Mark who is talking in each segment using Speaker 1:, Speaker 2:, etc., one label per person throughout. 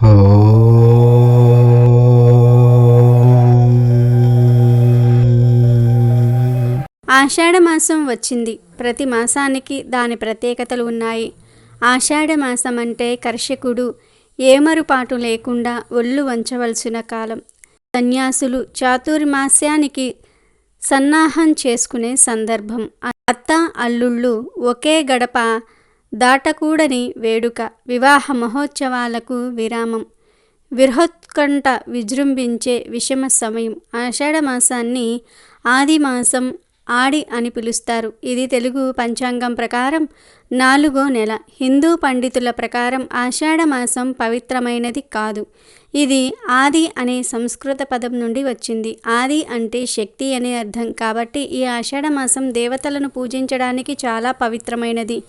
Speaker 1: ఆషాఢమాసం వచ్చింది. ప్రతి మాసానికి దాని ప్రత్యేకతలు ఉన్నాయి. ఆషాఢమాసం అంటే కర్షకుడు ఏమరుపాటు లేకుండా ఒళ్ళు వంచవలసిన కాలం. సన్యాసులు చాతుర్మాస్యానికి సన్నాహం చేసుకునే సందర్భం. అత్త అల్లుళ్ళు ఒకే గడప దాటకూడని వేడుక వివాహ మహోత్సవాలకు విరామం. విరహోత్కంఠ విజృంభించే విషమ సమయం. ఆషాఢ మాసాన్ని ఆది మాసం ఆడి అని పిలుస్తారు. ఇది తెలుగు పంచాంగం ప్రకారం నాలుగో నెల. హిందూ పండితుల ప్రకారం ఆషాఢ మాసం పవిత్రమైనది కాదు. ఇది ఆది అనే సంస్కృత పదం నుండి వచ్చింది. ఆది అంటే శక్తి అనే అర్థం. కాబట్టి ఈ ఆషాఢ మాసం దేవతలను పూజించడానికి చాలా పవిత్రమైనది.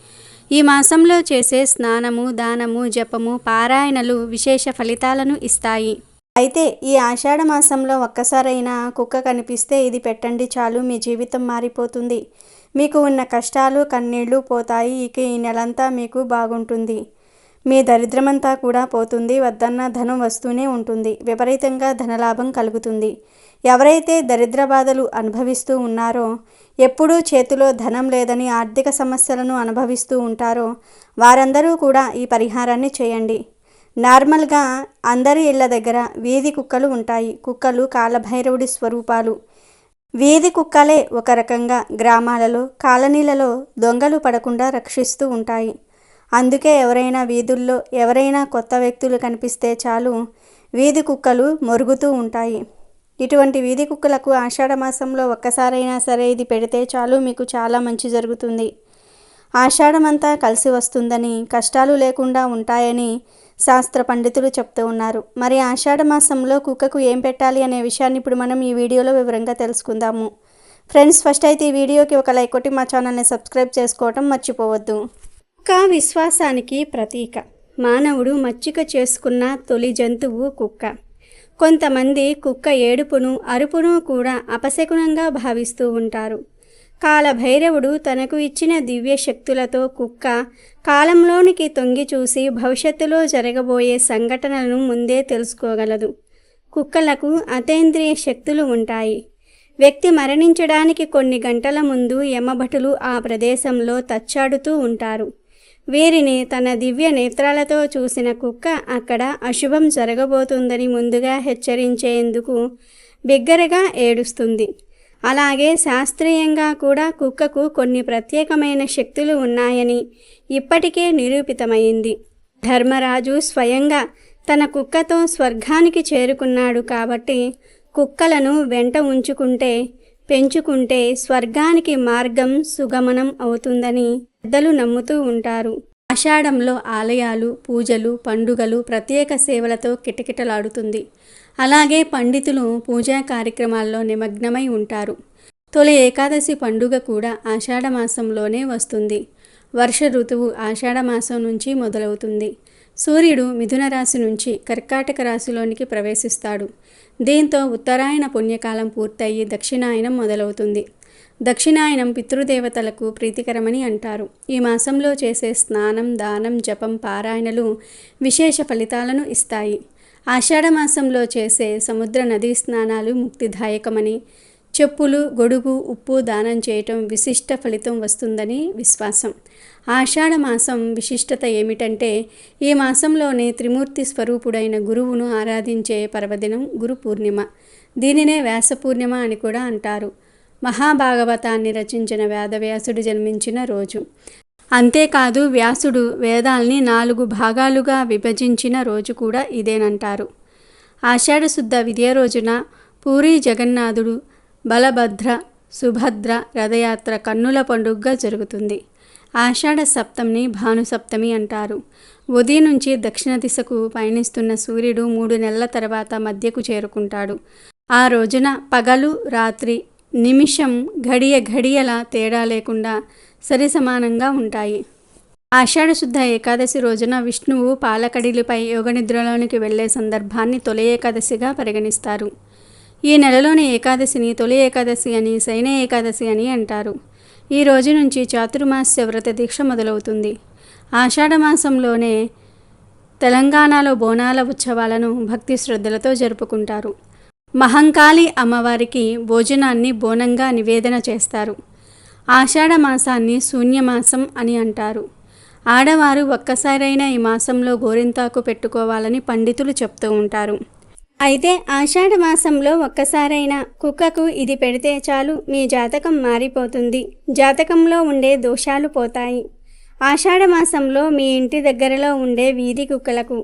Speaker 1: ఈ మాసంలో చేసే స్నానము దానము జపము పారాయణలు విశేష ఫలితాలను ఇస్తాయి. అయితే ఈ ఆషాఢ మాసంలో ఒక్కసారైనా కుక్క కనిపిస్తే ఇది పెట్టండి చాలు మీ జీవితం మారిపోతుంది. మీకు ఉన్న కష్టాలు కన్నీళ్ళు పోతాయి ఇక ఈ నెలంతా మీకు బాగుంటుంది. మీ దరిద్రమంతా కూడా పోతుంది వద్దన్న ధనం వస్తూనే ఉంటుంది. విపరీతంగా ధనలాభం కలుగుతుంది. ఎవరైతే దరిద్ర బాధలు అనుభవిస్తూ ఉన్నారో ఎప్పుడూ చేతిలో ధనం లేదని ఆర్థిక సమస్యలను అనుభవిస్తూ ఉంటారో వారందరూ కూడా ఈ పరిహారాన్ని చేయండి. నార్మల్గా అందరి ఇళ్ళ దగ్గర వీధి కుక్కలు ఉంటాయి. కుక్కలు కాలభైరవుడి స్వరూపాలు. వీధి కుక్కలే ఒక రకంగా గ్రామాలలో కాలనీలలో దొంగలు పడకుండా రక్షిస్తూ ఉంటాయి. అందుకే ఎవరైనా వీధుల్లో ఎవరైనా కొత్త వ్యక్తులు కనిపిస్తే చాలు వీధి కుక్కలు మొరుగుతూ ఉంటాయి. ఇటువంటి వీధి కుక్కలకు ఆషాఢ మాసంలో ఒక్కసారైనా సరే ఇది పెడితే చాలు మీకు చాలా మంచి జరుగుతుంది. ఆషాఢమంతా కలిసి వస్తుందని కష్టాలు లేకుండా ఉంటాయని శాస్త్ర పండితులు చెప్తూ ఉన్నారు. మరి ఆషాఢ మాసంలో కుక్కకు ఏం పెట్టాలి అనే విషయాన్ని ఇప్పుడు మనం ఈ వీడియోలో వివరంగా తెలుసుకుందాము. ఫ్రెండ్స్ ఫస్ట్ అయితే ఈ వీడియోకి ఒక లైక్ కొట్టి మా ఛానల్ని సబ్స్క్రైబ్ చేసుకోవటం మర్చిపోవద్దు. కుక్క విశ్వాసానికి ప్రతీక. మానవుడు మచ్చిక చేసుకున్న తొలి జంతువు కుక్క. కొంతమంది కుక్క ఏడుపును అరుపును కూడా అపశకునంగా భావిస్తూ ఉంటారు. కాలభైరవుడు తనకు ఇచ్చిన దివ్య శక్తులతో కుక్క కాలంలోనికి తొంగి చూసి భవిష్యత్తులో జరగబోయే సంఘటనలను ముందే తెలుసుకోగలదు. కుక్కలకు అతేంద్రియ శక్తులు ఉంటాయి. వ్యక్తి మరణించడానికి కొన్ని గంటల ముందు యమభటులు ఆ ప్రదేశంలో తచ్చాడుతూ ఉంటారు. వీరిని తన దివ్య నేత్రాలతో చూసిన కుక్క అక్కడ అశుభం జరగబోతుందని ముందుగా హెచ్చరించేందుకు బిగ్గరగా ఏడుస్తుంది. అలాగే శాస్త్రీయంగా కూడా కుక్కకు కొన్ని ప్రత్యేకమైన శక్తులు ఉన్నాయని ఇప్పటికే నిరూపితమైంది. ధర్మరాజు స్వయంగా తన కుక్కతో స్వర్గానికి చేరుకున్నాడు కాబట్టి కుక్కలను వెంట ఉంచుకుంటే పెంచుకుంటే స్వర్గానికి మార్గం సుగమనం అవుతుందని పెద్దలు నమ్ముతూ ఉంటారు. ఆషాఢంలో ఆలయాలు పూజలు పండుగలు ప్రత్యేక సేవలతో కిటకిటలాడుతుంది. అలాగే పండితులు పూజా కార్యక్రమాల్లో నిమగ్నమై ఉంటారు. తొలి ఏకాదశి పండుగ కూడా ఆషాఢ మాసంలోనే వస్తుంది. వర్ష ఋతువు ఆషాఢ మాసం నుంచి మొదలవుతుంది. సూర్యుడు మిథున రాశి నుంచి కర్కాటక రాశిలోనికి ప్రవేశిస్తాడు. దీంతో ఉత్తరాయణ పుణ్యకాలం పూర్తయి దక్షిణాయనం మొదలవుతుంది. దక్షిణాయనం పితృదేవతలకు ప్రీతికరమని అంటారు. ఈ మాసంలో చేసే స్నానం దానం జపం పారాయణలు విశేష ఫలితాలను ఇస్తాయి. ఆషాఢ మాసంలో చేసే సముద్ర నదీ స్నానాలు ముక్తిదాయకమని చెప్పులు గొడుగు ఉప్పు దానం చేయటం విశిష్ట ఫలితం వస్తుందని విశ్వాసం. ఆషాఢ మాసం విశిష్టత ఏమిటంటే ఈ మాసంలోనే త్రిమూర్తి స్వరూపుడైన గురువును ఆరాధించే పర్వదినం గురు పూర్ణిమ. దీనినే వ్యాస పూర్ణిమ అని కూడా అంటారు. మహాభాగవతాన్ని రచించిన వేదవ్యాసుడు జన్మించిన రోజు. అంతేకాదు వ్యాసుడు వేదాల్ని నాలుగు భాగాలుగా విభజించిన రోజు కూడా ఇదేనంటారు. ఆషాఢశుద్ధ విద్య రోజున పూరి జగన్నాథుడు బలభద్ర సుభద్ర రథయాత్ర కన్నుల పండుగగా జరుగుతుంది. ఆషాఢ సప్తమిని భానుసప్తమి అంటారు. ఉదయం నుంచి దక్షిణ దిశకు పయనిస్తున్న సూర్యుడు మూడు నెలల తర్వాత మధ్యకు చేరుకుంటాడు. ఆ రోజున పగలు రాత్రి నిమిషం ఘడియ ఘడియల తేడా లేకుండా సరి సమానంగా ఉంటాయి ఆషాఢశుద్ధ ఏకాదశి రోజున విష్ణువు పాలకడిలిపై యోగనిద్రలోనికి వెళ్ళే సందర్భాన్ని తొలి ఏకాదశిగా పరిగణిస్తారు. ఈ నెలలోని ఏకాదశిని తొలి ఏకాదశి అని శయన ఏకాదశి అని అంటారు. ఈ రోజు నుంచి చాతుర్మాస్య వ్రత దీక్ష మొదలవుతుంది. ఆషాఢ మాసంలోనే తెలంగాణలో బోనాల ఉత్సవాలను భక్తి శ్రద్ధలతో జరుపుకుంటారు. మహంకాళి అమ్మవారికి భోజనాన్ని బోనంగా నివేదన చేస్తారు. ఆషాఢ మాసాన్ని శూన్యమాసం అని అంటారు. ఆడవారు ఒక్కసారైనా ఈ మాసంలో గోరింతాకు పెట్టుకోవాలని పండితులు చెప్తూ ఉంటారు. అయితే ఆషాఢ మాసంలో ఒక్కసారైనా కుక్కకు ఇది పెడితే చాలు మీ జాతకం మారిపోతుంది. జాతకంలో ఉండే దోషాలు పోతాయి. ఆషాఢ మాసంలో మీ ఇంటి దగ్గరలో ఉండే వీధి కుక్కలకు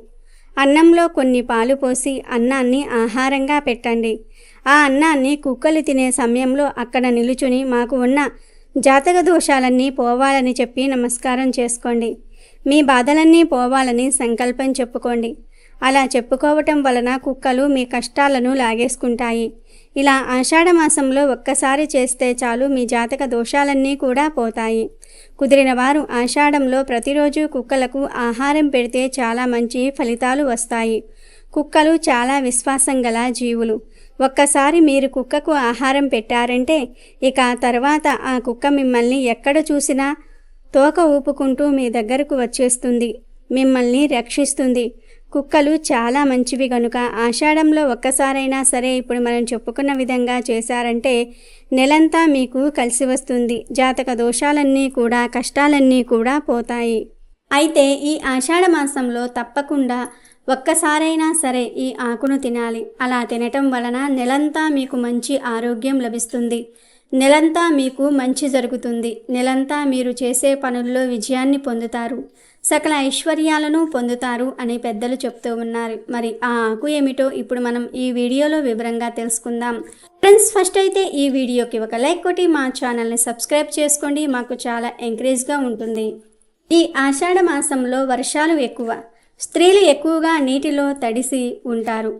Speaker 1: అన్నంలో కొన్ని పాలు పోసి అన్నాన్ని ఆహారంగా పెట్టండి. ఆ అన్నాన్ని కుక్కలు తినే సమయంలో అక్కడ నిలుచుని మాకు ఉన్న జాతక దోషాలన్నీ పోవాలని చెప్పి నమస్కారం చేసుకోండి. మీ బాధలన్నీ పోవాలని సంకల్పం చెప్పుకోండి. అలా చెప్పుకోవటం వలన కుక్కలు మీ కష్టాలను లాగేసుకుంటాయి. ఇలా ఆషాఢ మాసంలో ఒక్కసారి చేస్తే చాలు మీ జాతక దోషాలన్నీ కూడా పోతాయి. కుదిరిన వారు ఆషాఢంలో ప్రతిరోజు కుక్కలకు ఆహారం పెడితే చాలా మంచి ఫలితాలు వస్తాయి. కుక్కలు చాలా విశ్వాసం గల జీవులు. ఒక్కసారి మీరు కుక్కకు ఆహారం పెట్టారంటే ఇక తర్వాత ఆ కుక్క మిమ్మల్ని ఎక్కడ చూసినా తోక ఊపుకుంటూ మీ దగ్గరకు వచ్చేస్తుంది. మిమ్మల్ని రక్షిస్తుంది. కుక్కలు చాలా మంచివి గనుక ఆషాఢంలో ఒక్కసారైనా సరే ఇప్పుడు మనం చెప్పుకున్న విధంగా చేశారంటే నెలంతా మీకు కలిసి వస్తుంది. జాతక దోషాలన్నీ కూడా కష్టాలన్నీ కూడా పోతాయి. అయితే ఈ ఆషాఢ మాసంలో తప్పకుండా ఒక్కసారైనా సరే ఈ ఆకును తినాలి. అలా తినటం వలన నెలంతా మీకు మంచి ఆరోగ్యం లభిస్తుంది. నెలంతా మీకు మంచి జరుగుతుంది. నెలంతా మీరు చేసే పనుల్లో విజయాన్ని పొందుతారు. సకల ఐశ్వర్యాలను పొందుతారు అని పెద్దలు చెప్తూ ఉన్నారు. మరి ఆ ఆకు ఏమిటో ఇప్పుడు మనం ఈ వీడియోలో వివరంగా తెలుసుకుందాం. ఫ్రెండ్స్ ఫస్ట్ అయితే ఈ వీడియోకి ఒక లైక్ కొట్టి మా ఛానల్ని సబ్స్క్రైబ్ చేసుకోండి. మాకు చాలా ఎంకరేజ్గా ఉంటుంది. ఈ ఆషాఢ మాసంలో వర్షాలు ఎక్కువ. స్త్రీలు ఎక్కువగా నీటిలో తడిసి ఉంటారు.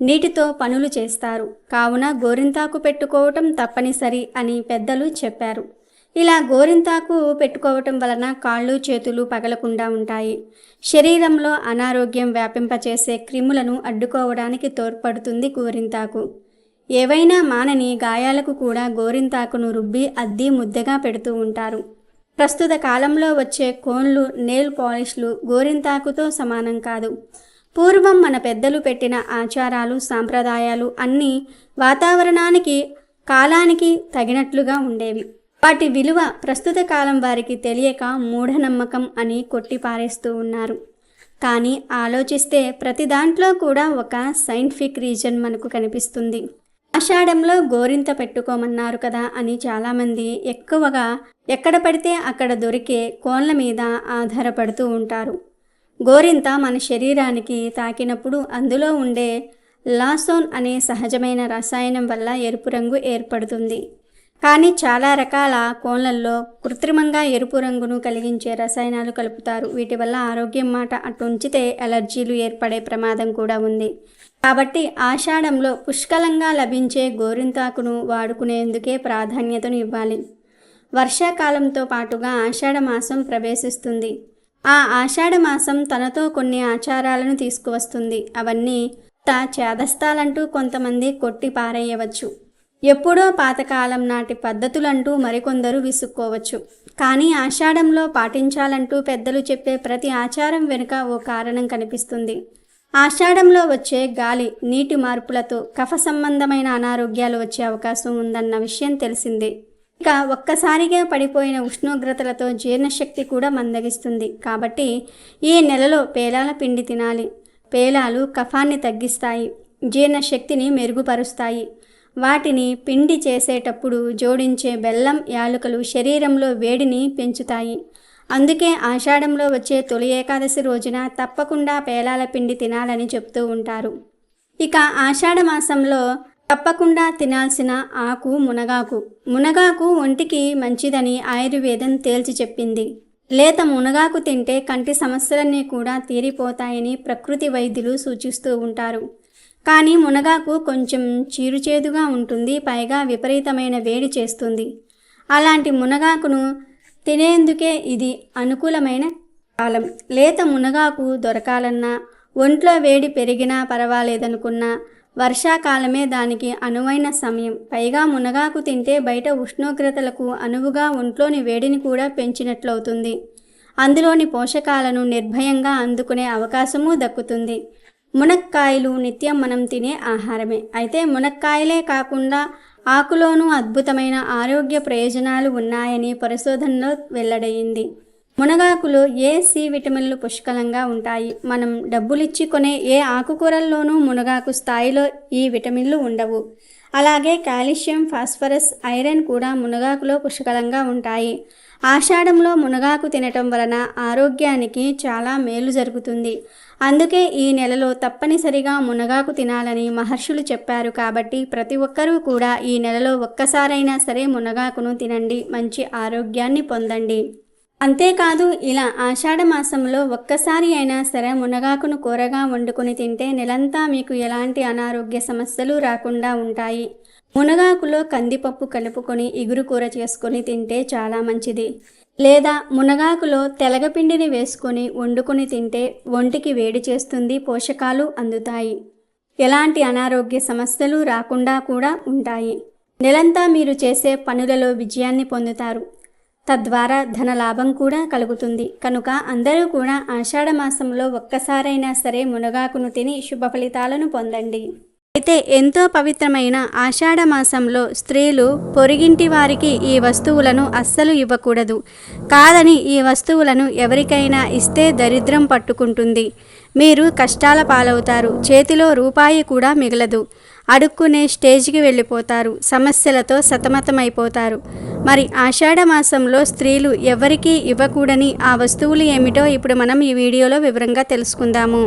Speaker 1: నీటితో పనులు చేస్తారు. కావున గోరింతాకు పెట్టుకోవటం తప్పనిసరి అని పెద్దలు చెప్పారు. ఇలా గోరింతాకు పెట్టుకోవటం వలన కాళ్ళు చేతులు పగలకుండా ఉంటాయి. శరీరంలో అనారోగ్యం వ్యాపింపచేసే క్రిములను అడ్డుకోవడానికి తోడ్పడుతుంది గోరింతాకు. ఏవైనా మానని గాయాలకు కూడా గోరింతాకును రుబ్బి అద్ది ముద్దగా పెడుతూ ఉంటారు. ప్రస్తుత కాలంలో వచ్చే కోన్లు నెయిల్ పాలిష్లు గోరింతాకుతో సమానం కాదు. పూర్వం మన పెద్దలు పెట్టిన ఆచారాలు సాంప్రదాయాలు అన్నీ వాతావరణానికి కాలానికి తగినట్లుగా ఉండేవి. వాటి విలువ ప్రస్తుత కాలం వారికి తెలియక మూఢనమ్మకం అని కొట్టిపారేస్తూ ఉన్నారు. కానీ ఆలోచిస్తే ప్రతి దాంట్లో కూడా ఒక సైంటిఫిక్ రీజన్ మనకు కనిపిస్తుంది. ఆషాఢంలో గోరింత పెట్టుకోమన్నారు కదా అని చాలామంది ఎక్కువగా ఎక్కడ పడితే అక్కడ దొరికే కోన్ల మీద ఆధారపడుతూ ఉంటారు. గోరింత మన శరీరానికి తాకినప్పుడు అందులో ఉండే లాసోన్ అనే సహజమైన రసాయనం వల్ల ఎరుపు రంగు ఏర్పడుతుంది. కానీ చాలా రకాల కోన్లల్లో కృత్రిమంగా ఎరుపు రంగును కలిగించే రసాయనాలు కలుపుతారు. వీటి వల్ల ఆరోగ్యం మాట అటు ఉంచితే ఎలర్జీలు ఏర్పడే ప్రమాదం కూడా ఉంది. కాబట్టి ఆషాఢంలో పుష్కలంగా లభించే గోరింతాకును వాడుకునేందుకే ప్రాధాన్యతను ఇవ్వాలి. వర్షాకాలంతో పాటుగా ఆషాఢ మాసం ప్రవేశిస్తుంది. ఆ ఆషాఢ మాసం తనతో కొన్ని ఆచారాలను తీసుకువస్తుంది. అవన్నీ తా చేదస్తాలంటూ కొంతమంది కొట్టి పారేయవచ్చు ఎప్పుడో పాతకాలం నాటి పద్ధతులంటూ మరికొందరు విసుక్కోవచ్చు. కానీ ఆషాఢంలో పాటించాలంటూ పెద్దలు చెప్పే ప్రతి ఆచారం వెనుక ఓ కారణం కనిపిస్తుంది. ఆషాఢంలో వచ్చే గాలి నీటి మార్పులతో కఫ సంబంధమైన అనారోగ్యాలు వచ్చే అవకాశం ఉందన్న విషయం తెలిసిందే. ఇక ఒక్కసారిగా పడిపోయిన ఉష్ణోగ్రతలతో జీర్ణశక్తి కూడా మందగిస్తుంది. కాబట్టి ఈ నెలలో పేలాల పిండి తినాలి. పేలాలు కఫాన్ని తగ్గిస్తాయి. జీర్ణశక్తిని మెరుగుపరుస్తాయి. వాటిని పిండి చేసేటప్పుడు జోడించే బెల్లం యాలుకలు శరీరంలో వేడిని పెంచుతాయి. అందుకే ఆషాఢంలో వచ్చే తొలి ఏకాదశి రోజున తప్పకుండా పేలాల పిండి తినాలని చెప్తూ ఉంటారు. ఇక ఆషాఢ మాసంలో తప్పకుండా తినాల్సిన ఆకు మునగాకు. మునగాకు ఒంటికి మంచిదని ఆయుర్వేదం తేల్చి చెప్పింది. లేత మునగాకు తింటే కంటి సమస్యలన్నీ కూడా తీరిపోతాయని ప్రకృతి వైద్యులు సూచిస్తూ ఉంటారు. కానీ మునగాకు కొంచెం చీరుచేదుగా ఉంటుంది పైగా విపరీతమైన వేడి చేస్తుంది. అలాంటి మునగాకును తినేందుకే ఇది అనుకూలమైన కాలం. లేత మునగాకు దొరకాలన్నా ఒంట్లో వేడి పెరిగినా పర్వాలేదనుకున్నా వర్షాకాలమే దానికి అనువైన సమయం. పైగా మునగాకు తింటే బయట ఉష్ణోగ్రతలకు అనువుగా ఒంట్లోని వేడిని కూడా పెంచినట్లవుతుంది. అందులోని పోషకాలను నిర్భయంగా అందుకునే అవకాశము దక్కుతుంది. మునక్కాయలు నిత్యం మనం తినే ఆహారమే. అయితే మునక్కాయలే కాకుండా ఆకులోనూ అద్భుతమైన ఆరోగ్య ప్రయోజనాలు ఉన్నాయని పరిశోధనలో వెల్లడయింది మునగాకులో ఏ సి విటమిన్లు పుష్కలంగా ఉంటాయి? మనం డబ్బులిచ్చి కొనే ఏ ఆకుకూరల్లోనూ మునగాకు స్థాయిలో ఈ విటమిన్లు ఉండవు. అలాగే కాల్షియం ఫాస్ఫరస్ ఐరన్ కూడా మునగాకులో పుష్కలంగా ఉంటాయి. ఆషాఢంలో మునగాకు తినటం వలన ఆరోగ్యానికి చాలా మేలు జరుగుతుంది. అందుకే ఈ నెలలో తప్పనిసరిగా మునగాకు తినాలని మహర్షులు చెప్పారు కాబట్టి ప్రతి ఒక్కరూ కూడా ఈ నెలలో ఒక్కసారైనా సరే మునగాకును తినండి. మంచి ఆరోగ్యాన్ని పొందండి. అంతేకాదు ఇలా ఆషాఢ మాసంలో ఒక్కసారి అయినా సరే మునగాకును కూరగా వండుకొని తింటే నెలంతా మీకు ఎలాంటి అనారోగ్య సమస్యలు రాకుండా ఉంటాయి. మునగాకులో కందిపప్పు కలుపుకొని ఇగురు కూర చేసుకొని తింటే చాలా మంచిది. లేదా మునగాకులో తెలగపిండిని వేసుకొని వండుకొని తింటే ఒంటికి వేడి చేస్తుంది పోషకాలు అందుతాయి. ఎలాంటి అనారోగ్య సమస్యలు రాకుండా కూడా ఉంటాయి. నెలంతా మీరు చేసే పనులలో విజయాన్ని పొందుతారు. తద్వారా ధన లాభం కూడా కలుగుతుంది. కనుక అందరూ కూడా ఆషాఢ మాసంలో ఒక్కసారైనా సరే మునగాకును తిని శుభ ఫలితాలను పొందండి. అయితే ఎంతో పవిత్రమైన ఆషాఢ మాసంలో స్త్రీలు పొరిగింటి వారికి ఈ వస్తువులను అస్సలు ఇవ్వకూడదు. కాదని ఈ వస్తువులను ఎవరికైనా ఇస్తే దరిద్రం పట్టుకుంటుంది. మీరు కష్టాల పాలవుతారు. చేతిలో రూపాయి కూడా మిగలదు. అడుక్కునే స్టేజ్కి వెళ్ళిపోతారు. సమస్యలతో సతమతమైపోతారు. మరి ఆషాఢమాసంలో స్త్రీలు ఎవరికీ ఇవ్వకూడని ఆ వస్తువులు ఏమిటో ఇప్పుడు మనం ఈ వీడియోలో వివరంగా తెలుసుకుందాము.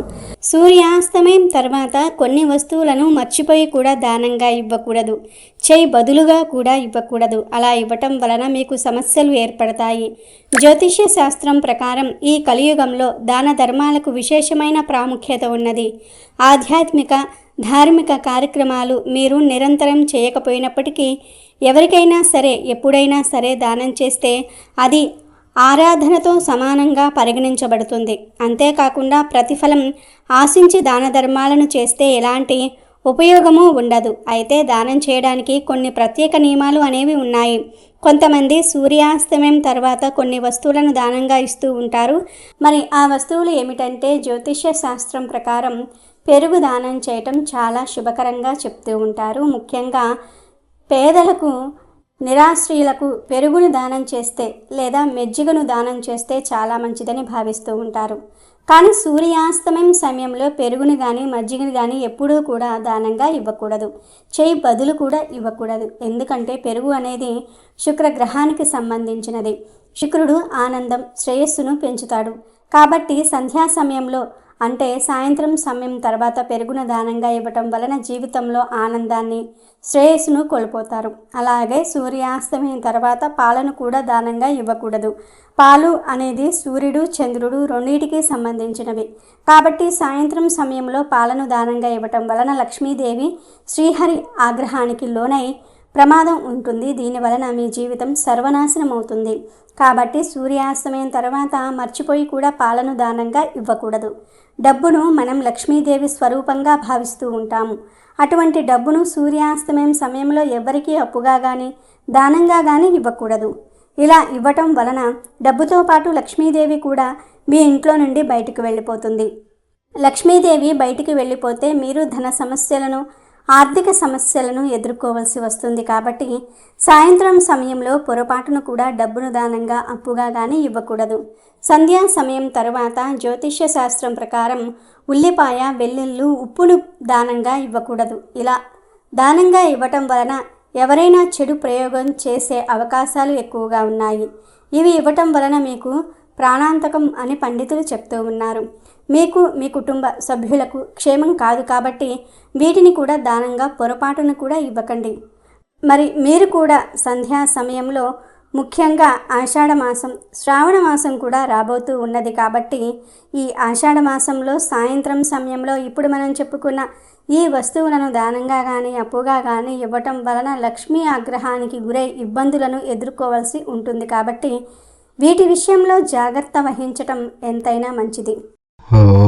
Speaker 1: సూర్యాస్తమయం తర్వాత కొన్ని వస్తువులను మర్చిపోయి కూడా దానంగా ఇవ్వకూడదు. చేయి బదులుగా కూడా ఇవ్వకూడదు. అలా ఇవ్వటం వలన మీకు సమస్యలు ఏర్పడతాయి. జ్యోతిష్య శాస్త్రం ప్రకారం ఈ కలియుగంలో దాన ధర్మాలకు విశేషమైన ప్రాముఖ్యత ఉన్నది. ఆధ్యాత్మిక ధార్మిక కార్యక్రమాలు మీరు నిరంతరం చేయకపోయినప్పటికీ ఎవరికైనా సరే ఎప్పుడైనా సరే దానం చేస్తే అది ఆరాధనతో సమానంగా పరిగణించబడుతుంది. అంతేకాకుండా ప్రతిఫలం ఆశించి దాన ధర్మాలను చేస్తే ఎలాంటి ఉపయోగము ఉండదు. అయితే దానం చేయడానికి కొన్ని ప్రత్యేక నియమాలు అనేవి ఉన్నాయి. కొంతమంది సూర్యాస్తమయం తర్వాత కొన్ని వస్తువులను దానంగా ఇస్తూ ఉంటారు. మరి ఆ వస్తువులు ఏమిటంటే జ్యోతిష్య శాస్త్రం ప్రకారం పెరుగు దానం చేయటం చాలా శుభకరంగా చెప్తూ ఉంటారు. ముఖ్యంగా పేదలకు నిరాశ్రయులకు పెరుగును దానం చేస్తే లేదా మెజ్జిగను దానం చేస్తే చాలా మంచిదని భావిస్తూ ఉంటారు. కానీ సూర్యాస్తమయం సమయంలో పెరుగుని కానీ మజ్జిగని కానీ ఎప్పుడూ కూడా దానంగా ఇవ్వకూడదు. చేయి బదులు కూడా ఇవ్వకూడదు. ఎందుకంటే పెరుగు అనేది శుక్రగ్రహానికి సంబంధించినది. శుక్రుడు ఆనందం శ్రేయస్సును పెంచుతాడు. కాబట్టి సంధ్యా సమయంలో అంటే సాయంత్రం సమయం తర్వాత పెరుగున దానంగా ఇవ్వటం వలన జీవితంలో ఆనందాన్ని శ్రేయస్సును కోల్పోతారు. అలాగే సూర్యాస్తమయం తర్వాత పాలను కూడా దానంగా ఇవ్వకూడదు. పాలు అనేది సూర్యుడు చంద్రుడు రెండింటికి సంబంధించినవి. కాబట్టి సాయంత్రం సమయంలో పాలను దానంగా ఇవ్వటం వలన లక్ష్మీదేవి శ్రీహరి ఆగ్రహానికి లోనై ప్రమాదం ఉంటుంది. దీని వలన మీ జీవితం సర్వనాశనం అవుతుంది కాబట్టి సూర్యాస్తమయం తర్వాత మర్చిపోయి కూడా పాలను దానంగా ఇవ్వకూడదు. డబ్బును మనం లక్ష్మీదేవి స్వరూపంగా భావిస్తూ ఉంటాము. అటువంటి డబ్బును సూర్యాస్తమయం సమయంలో ఎవరికీ అప్పుగా కానీ దానంగా కానీ ఇవ్వకూడదు. ఇలా ఇవ్వటం వలన డబ్బుతో పాటు లక్ష్మీదేవి కూడా మీ ఇంట్లో నుండి బయటకు వెళ్ళిపోతుంది. లక్ష్మీదేవి బయటికి వెళ్ళిపోతే మీరు ధన సమస్యలను ఆర్థిక సమస్యలను ఎదుర్కోవలసి వస్తుంది కాబట్టి సాయంత్రం సమయంలో పొరపాటును కూడా డబ్బును దానంగా అప్పుగా కానీ ఇవ్వకూడదు. సంధ్యా సమయం తరువాత జ్యోతిష్య శాస్త్రం ప్రకారం ఉల్లిపాయ వెల్లుల్లు ఉప్పును దానంగా ఇవ్వకూడదు. ఇలా దానంగా ఇవ్వటం వలన ఎవరైనా చెడు ప్రయోగం చేసే అవకాశాలు ఎక్కువగా ఉన్నాయి. ఇవి ఇవ్వటం వలన మీకు ప్రాణాంతకం అని పండితులు చెప్తూ ఉన్నారు. మీకు మీ కుటుంబ సభ్యులకు క్షేమం కాదు కాబట్టి వీటిని కూడా దానంగా పొరపాటును కూడా ఇవ్వకండి. మరి మీరు కూడా సంధ్యా సమయంలో ముఖ్యంగా ఆషాఢ మాసం శ్రావణ మాసం కూడా రాబోతూ ఉన్నది కాబట్టి ఈ ఆషాఢ మాసంలో సాయంత్రం సమయంలో ఇప్పుడు మనం చెప్పుకున్న ఈ వస్తువులను దానంగా కానీ అప్పుగా కానీ ఇవ్వటం వలన లక్ష్మీ ఆగ్రహానికి గురై ఇబ్బందులను ఎదుర్కోవాల్సి ఉంటుంది కాబట్టి వీటి విషయంలో జాగ్రత్త వహించటం ఎంతైనా మంచిది.
Speaker 2: ఓ